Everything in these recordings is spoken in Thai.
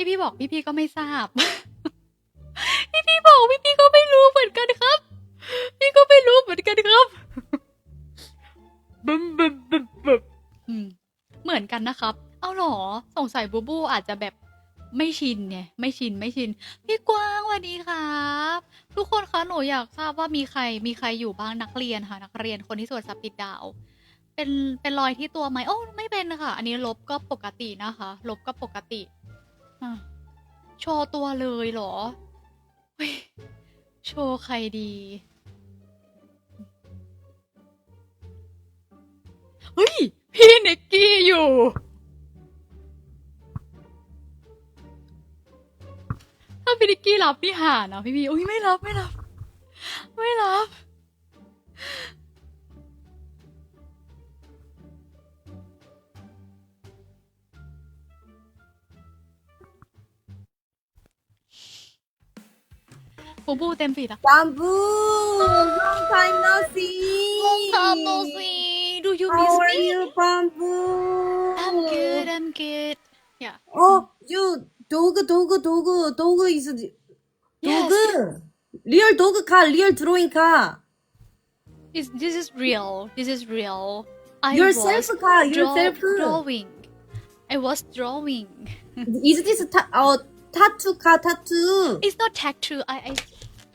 พี่พี่บอกพี่พี่ก็ไม่ทราบ พี่พี่บอกพี่พี่ก็ไม่รู้เหมือนกันครับ พี่ก็ไม่รู้เหมือนกันครับบึมบึมบึมบึมอืมเหมือนกันนะครับ เอาเหรอสงสัยบูบูอาจจะแบบไม่ชินไงไม่ชินไม่ชิน พี่กวางสวัสดีครับ ทุกคนคะหนูอยากทราบว่ามีใครมีใครอยู่บ้างนักเรียนค่ะ นักเรียนคนที่สวดสับปิดดาว เป็นเป็นรอยที่ตัวไหมโอ้ไม่เป็นนะคะอันนี้ลบก็ปกตินะคะ ลบก็ปกติ อะ โชว์ตัวเลยเหรอเฮ้ยโชว์ใครดี เฮ้ย พี่เน็กกี้อยู่ ถ้าพี่นิกกี้รับนี่หานะพี่พี่อุ้ยไม่รับไม่รับ ไม่รับ Kobo Tempura. Bamboo! Long time no see! Long time no see! Do you How miss me? How are you, Bamboo? I'm good, I'm good. Yeah. Oh, you dog, dog, dog, dog is... Dog! Yes. Real dog car, real drawing car. Is, this is real. This is real. I yourself, was car, yourself. drawing. I was drawing. is this ta- oh, tattoo car tattoo? It's not tattoo. I, I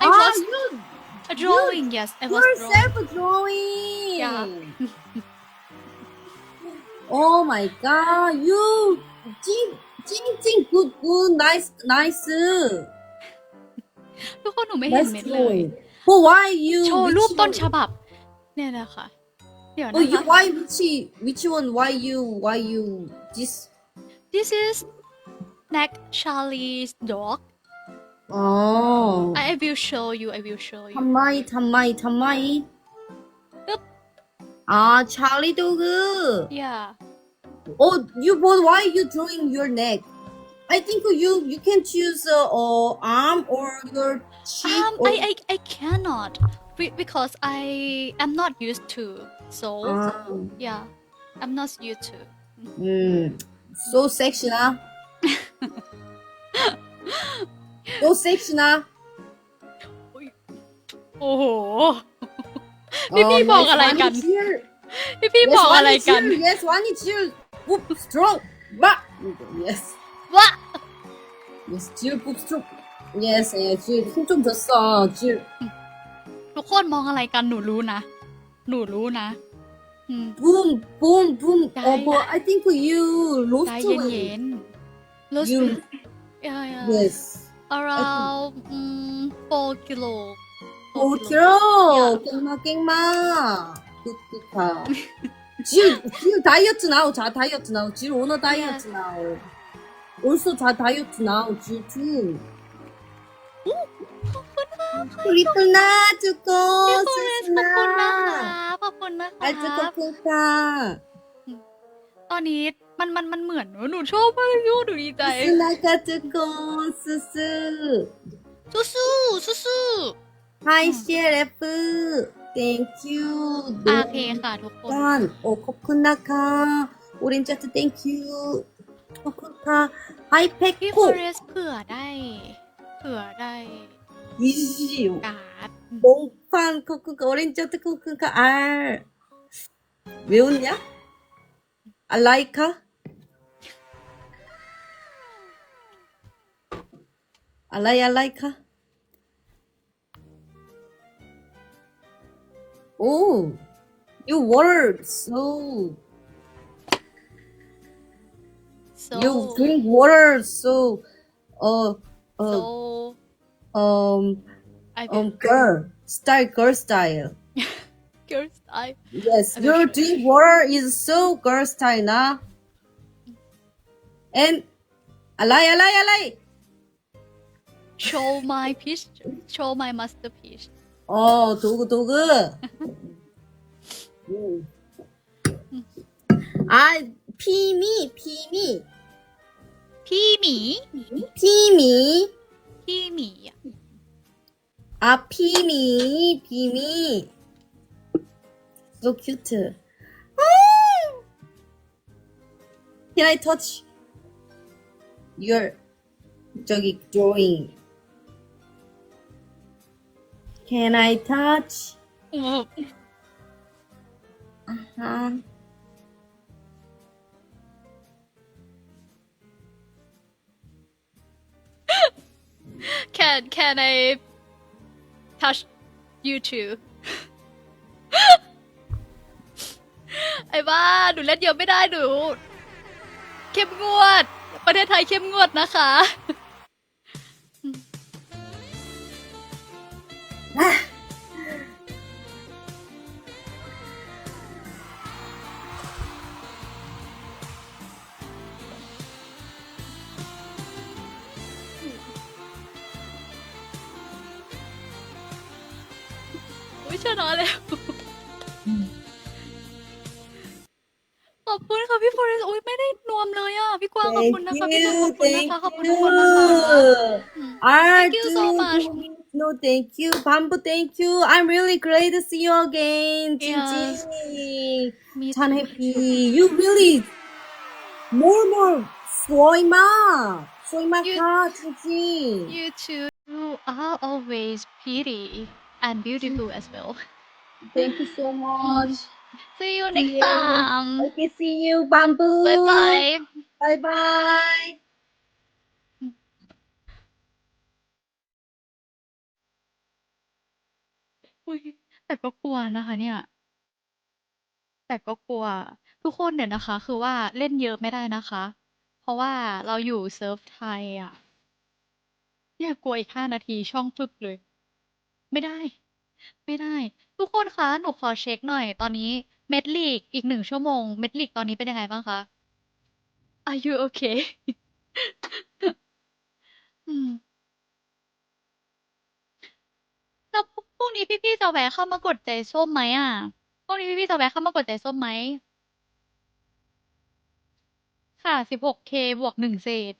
I ah, you, a drawing. You, yes, I was yourself drawing. drawing. Yeah. oh my god, you, Jing, Jing, Jing, good, good, nice, nice. ทุกคนหนูไม่เห็น That's why you? โชว์รูป which ต้น one- ฉบับ เนี่ยนะคะเดี๋ยว Oh, นะ why which which one? Why you? Why you? This. This is Nick Charlie's dog Oh, I I will show you. I will show you. 탐마이 탐마이 탐마이. Yup. 아, 찰리 도그. Yeah. Oh, you but why you drawing your neck? I think you you can choose uh, uh arm or your cheek. Um, or, I, I, I cannot Be- because I am not used to. So 아, yeah, I'm not used to. 음, so sexy 나. so sexy 나. โอ้โห พี่พี่ 어, บอก yes, อะไรกัน one is here. พี่พี่ Yes, บอก one อะไร is กัน here. Yes, one is here. Whoop, strong. Ba. Yes. ว่า Yes, 질 굽 strong. Yes, 예, 질힘좀 줬어. 질. ทุกคนมองอะไรกันหนูรู้นะ หนูรู้นะ อืม Boom, boom, boom. Die. Oh, but I think you ใจ lost เย็น weight. เย็นๆ Lost You, yeah, yeah. yes. around um, 4 kilo 4 4 kilo. kilo. 깽마, 깽마. 굿굿하. 질, 질 다이어트 나우. 자, 다이어트 나우. 질 오너 다이어트 나우. Also 자 다이어트 나우. 질 투. 리플 나 주고 พี่โคเรสขอบคุณนะคะขอบคุณนะ 알트 คะ 코코카 ตอนนี้มันมันมันเหมือนหนูชอบมากยุหนูดีใจ สลากจุโกซูซูสู้สู้สู้สู้ไฮเชียร์เ thank you โอเคค่ะทุกคนโอ้ขอบคุณนะคะโอเรนจัต thank you ขอบคุณค่ะไฮเพคพี่โคคุเรสเผื่อได้ เผื่อได้วิจิการ์ดบงฟันขอบคุณค่ะโอเรนจัตขอบคุณค่ะอาร์วิเนี่ย Alaika Alayalaika. Oh, you words so. So You drink water so. Uh, uh, so um, um, girl style, girl style. girl style. Yes, I your mean, drink water is so girl style now. And alay, alay, alay. Show my piece. Show my masterpiece. 어, 도그, 도그. 음. 아, 피미, 피미, 피미, 피미. Pee me. Pee me So cute. 아! Can I touch your 저기 drawing? Can I touch? อืม 아. can can I touch you too ไอ้บ้าหนูเล่นเยอะไม่ได้หนูเข้มงวด ประเทศไทยเข้มงวดนะคะ อุ้ยชนะแล้ว Thank you. kapuna kami ng kapuna, kakapuna pa Thank you so much. No, thank you. Bamboo, thank you. I'm really glad to see you again. Yeah. Jinji. Me Chan Happy. You really more more soy ma. Soy ma You- too. You are always pretty and beautiful as well. Thank you so much. See you next Yeah. time. Okay, see you, Bamboo. Bye bye. Bye bye. อุ้ยแต่ก็กลัวนะคะเนี่ย แต่ก็กลัว ทุกคนเดี๋ยวนะคะ คือว่าเล่นเยอะไม่ได้นะคะ เพราะว่าเราอยู่เซิร์ฟไทยอะเนี่ยกลัวอีกห้านาทีช่องฟึบเลย ไม่ได้ ไม่ได้ ทุกคนคะ หนูขอเช็คหน่อย ตอนนี้เม็ดลีกอีกหนึ่งชั่วโมง เม็ดลีกตอนนี้เป็นยังไงบ้างคะ Are you okay อืม แล้วพรุ่งนี้พี่ๆจะแวะเข้ามากดใจส้มไหมอะพรุ่งนี้พี่ๆจะแวะเข้ามากดใจส้มไหม ค่ะ 16k บวกหนึ่งเศษ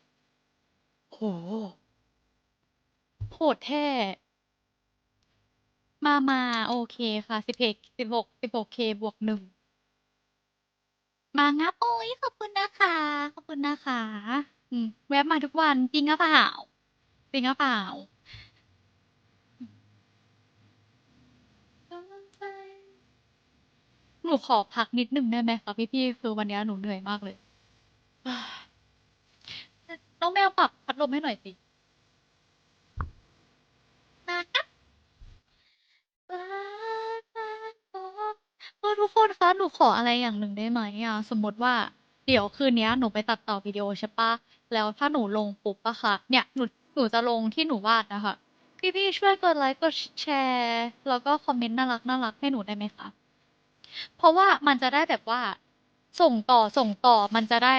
โห โหดแท้ มา มา โอเคค่ะ 11 16 16k บวกหนึ่ง มางับ โอ้ย ขอบคุณนะคะ ขอบคุณนะคะ อืม แวะมาทุกวัน จริงหรือเปล่า จริงหรือเปล่า หนูขอพักนิดหนึ่งได้ไหมคะพี่ๆคือวันนี้หนูเหนื่อยมากเลย น้องแมวปรับพัดลมให้หน่อยสินะครับเอทุกคนคะหนูขออะไรอย่างหนึ่งได้ไหมอะสมมติว่า เดี๋ยวคืนนี้หนูไปตัดต่อวิดีโอใช่ปะแล้วถ้าหนูลงปุ๊บอะค่ะ เนี่ยหนูหนูจะลงที่หนูวาดนะคะ พี่ๆช่วยกดไลค์กดแชร์แล้วก็คอมเมนต์น่ารักน่ารักให้หนูได้ไหมคะเพราะว่ามันจะได้แบบว่า ส่งต่อส่งต่อมันจะได้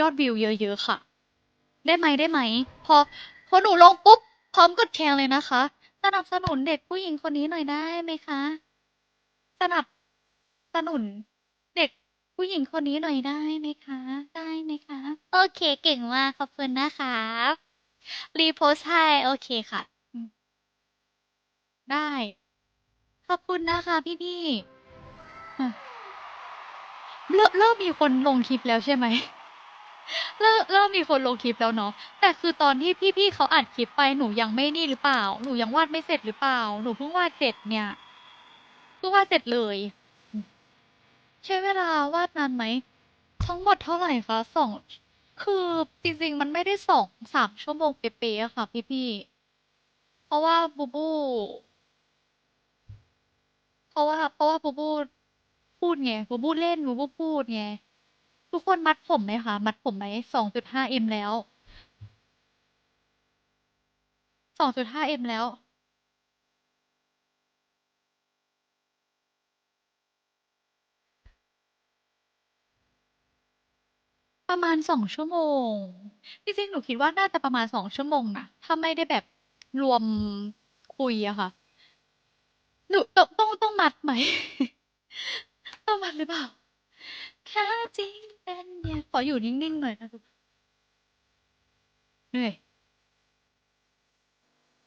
ยอดวิวเยอะๆค่ะ ได้ไหมได้ไหม พอพอหนูลงปุ๊บพร้อมกดแชร์เลยนะคะสนับสนุนเด็กผู้หญิงคนนี้หน่อยได้ไหมคะ สนับ สนุนเด็กผู้หญิงคนนี้หน่อยได้ไหมคะ ได้ไหมคะ โอเคเก่งมาก ขอบคุณนะคะรีโพสให้โอเคค่ะ ได้ ขอบคุณนะคะพี่ๆอ่เริ่มเริ่มมีคนลงคลิปแล้วใช่ไหมเริ่มเริ่มมีคนลงคลิปแล้วเนาะแต่คือตอนที่พี่ๆเขาอัดคลิปไปหนูยังไม่นี่หรือเปล่า หนูยังวาดไม่เสร็จหรือเปล่า หนูเพิ่งวาดเสร็จเนี่ยเพิ่งวาดเสร็จเลย ใช้เวลาวาดนานไหม ทั้งหมดเท่าไหร่คะสองคือจริงๆ มันไม่ได้สองสามชั่วโมงเป๊ะๆอะค่ะพี่ๆเพราะว่าบูบู เพราะว่าเพราะว่าบูบูพูดไงบูบูเล่นบูบูพูดไงทุกคนมัดผมไหมคะ มัดผมไหมสองจุดห้าเอ็มแล้วสองจุดห้าเอ็มแล้ว ประมาณสองชั่วโมง จริง ๆ หนูคิดว่าน่าจะประมาณสองชั่วโมงนะ ถ้าไม่ได้แบบรวมคุยอะค่ะ หนูต้องต้องต้องมัดไหม ต้องมัดหรือเปล่า แค่จริงเป็นเนี่ยขออยู่นิ่ง ๆ หน่อยนะทุกเหนื่อย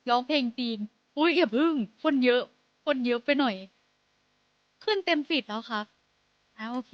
ร้องเพลงจีน อุ้ยอย่าพึ่ง คนเยอะ คนเยอะไปหน่อย ขึ้นเต็มฟีดแล้วครับอ่าโอเค